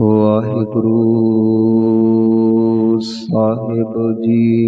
ਵਾਹਿਗੁਰੂ ਸਾਹਿਬ ਜੀ।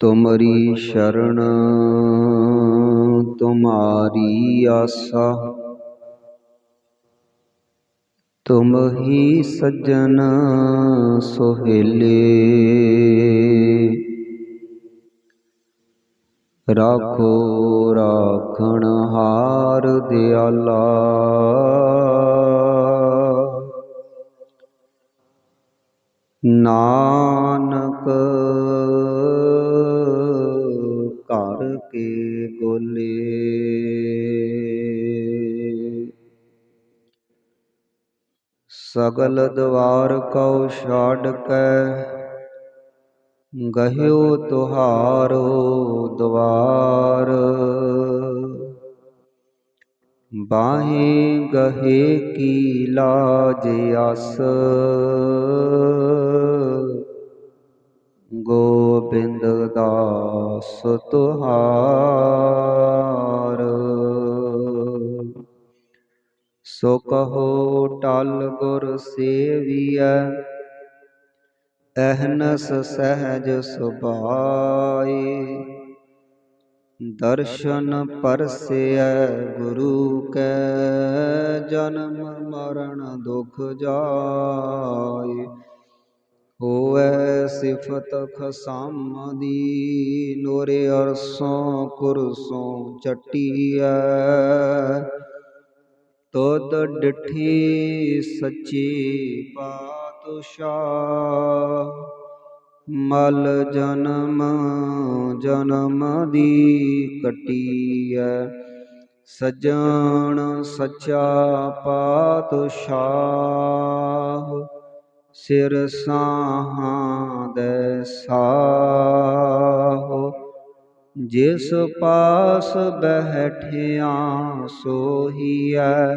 ਤੁਮਰੀ ਸ਼ਰਨ ਤੁਮਾਰੀ ਆਸਾ ਤੁਮ ਹੀ ਸੱਜਣ ਸੁਹੇਲੇ। ਰਾਖੋ ਰਾਖਣ ਹਾਰ ਦਿਆਲਾ। ਨਾਨਕ ਘਰ ਕੇ ਗੋਲੇ ਸਗਲ ਦਵਾਰ ਕਉ ਛਾੜ ਕੈ ਗਹਿਓ ਤੁਹਾਰੋ ਦਵਾਰ। ਬਾਹੇ ਗਹੇ ਕੀ ਲਾਜ ਆਸ ਗੋਬਿੰਦ ਦਾਸ ਤੁਹਾਰ। ਸੋ ਕਹੋ ਟਲ ਗੁਰ ਸੇਵੀਐ ਅਹਨਸ ਸਹਿਜ ਸੁਭਾਏ ਦਰਸ਼ਨ ਪਰਸੈ ਗੁਰੂ ਕੈ, ਜਨਮ ਮਰਨ ਦੁਖ ਜਾਏ। ਹੋਐ ਸਿਫਤ ਖਸਮ ਦੀ ਨੋਰੇ ਅਰਸੋਂ ਕੁਰਸੋਂ ਚਟੀਐ। ਤੋਤ ਡਿਠੀ ਸੱਚੀ ਪਾ ਪਾਤਸ਼ਾਹ, ਮਲ ਜਨਮ ਜਨਮ ਦੀ ਕਟੀਐ। ਸਜਣ ਸੱਚਾ ਪਾਤਸ਼ਾਹ, ਸਿਰ ਸਾਹਾਂ ਦੇ ਸਾਹ। ਜਿਸ ਪਾਸ ਬਹਿਠਿਆ ਸੋਹੀਐ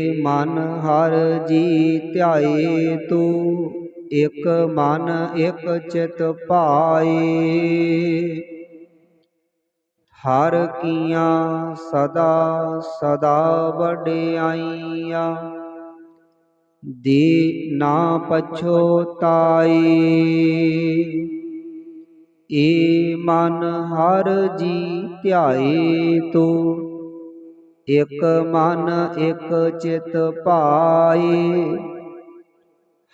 ਮਨ ਹਰ ਜੀ ਧਿਆਏ ਤੂੰ, ਇਕ ਮਨ, ਇਕ ਚਿਤ ਭਾਏ। ਹਰ ਕੀਆਂ ਸਦਾ ਸਦਾ ਵਡਿਆਈਆਂ, ਦੇ ਨਾ ਪਛੋਤਾਈ ਏ ਮਨ ਹਰ ਜੀ ਧਿਆਏ ਤੂੰ ਇਕ ਮਨ, ਇਕ ਚਿਤ ਭਾਏ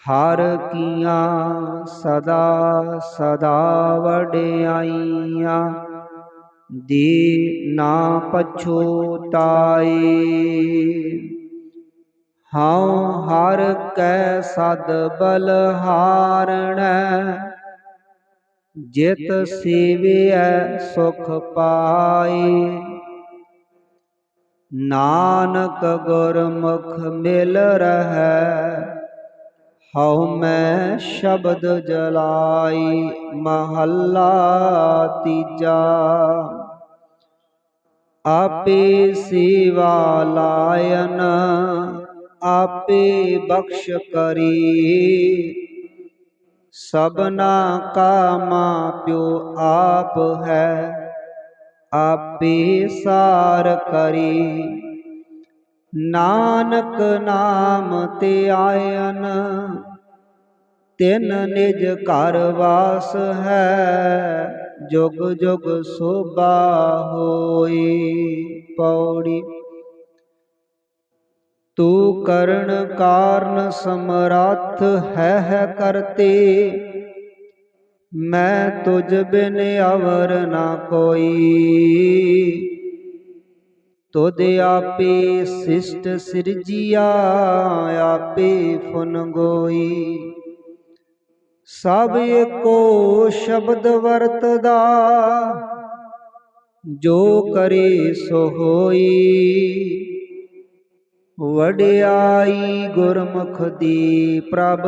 ਹਰ ਕੀਆਂ ਸਦਾ ਸਦਾ ਵਡਿਆਈਆਂ, ਦੀ ਨਾ ਪਛੋਤਾਈ ਹਉ ਹਰ ਕੈ ਸਦ ਬਲਹਾਰਣੈ ਜਿਤ ਸੇਵਿਐ ਸੁਖ ਪਾਏ। ਨਾਨਕ ਗੁਰਮੁਖ ਮਿਲ ਰਹੈ, ਹਉ ਮੈਂ ਸ਼ਬਦ ਜਲਾਈ ਮਹੱਲਾ ਤੀਜਾ। ਆਪੇ ਸੇਵਾ ਲਾਇਨ, ਆਪੇ ਬਖਸ਼ ਕਰੀ। ਸਬਨਾ ਕਾ ਮਾਂ ਪਿਓ ਆਪ ਹੈ ਆਪੇ ਸਾਰ ਕਰੀ। ਨਾਨਕ ਨਾਮ ਤੇ ਆਇਨ, ਤਿਨ ਨਿਜ ਘਰ ਵਾਸ ਹੈ, ਜੁਗ ਜੁਗ ਸੋਭਾ ਹੋਈ ਪੌੜੀ। ਤੂੰ ਕਰਨ ਕਾਰਨ ਸਮਰੱਥ ਹੈ ਹੈ ਕਰਤੇ ਮੈਂ ਤੁਝ ਬਿਨ ਅਵਰ ਨਾ ਕੋਈ। ਤੁਧ ਆਪੇ ਸਿਸ਼ਟ ਸਿਰਜੀਆ, ਆਪੇ ਫੁਨਗੋਈ ਸਭ ਏਕੋ ਸ਼ਬਦ ਵਰਤਦਾ, ਜੋ ਕਰੇ ਸੋ ਹੋਈ। ਵਡਿਆਈ ਗੁਰਮੁਖ ਦੀ ਪ੍ਰਭ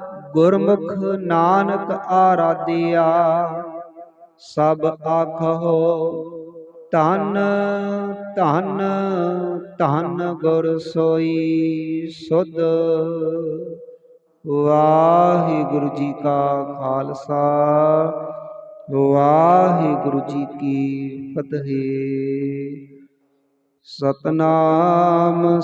ਗੁਰਮੁਖ ਨਾਨਕ ਆਰਾਧਿਆ, ਸਭ ਆਖੋ, ਧੰਨ ਧੰਨ ਧੰਨ ਗੁਰ ਸੋਈ ਸੁਧ। ਵਾਹਿਗੁਰੂ ਜੀ ਕਾ ਖਾਲਸਾ, ਵਾਹਿਗੁਰੂ ਜੀ ਕੀ ਫਤਿਹ। ਸਤਨਾਮ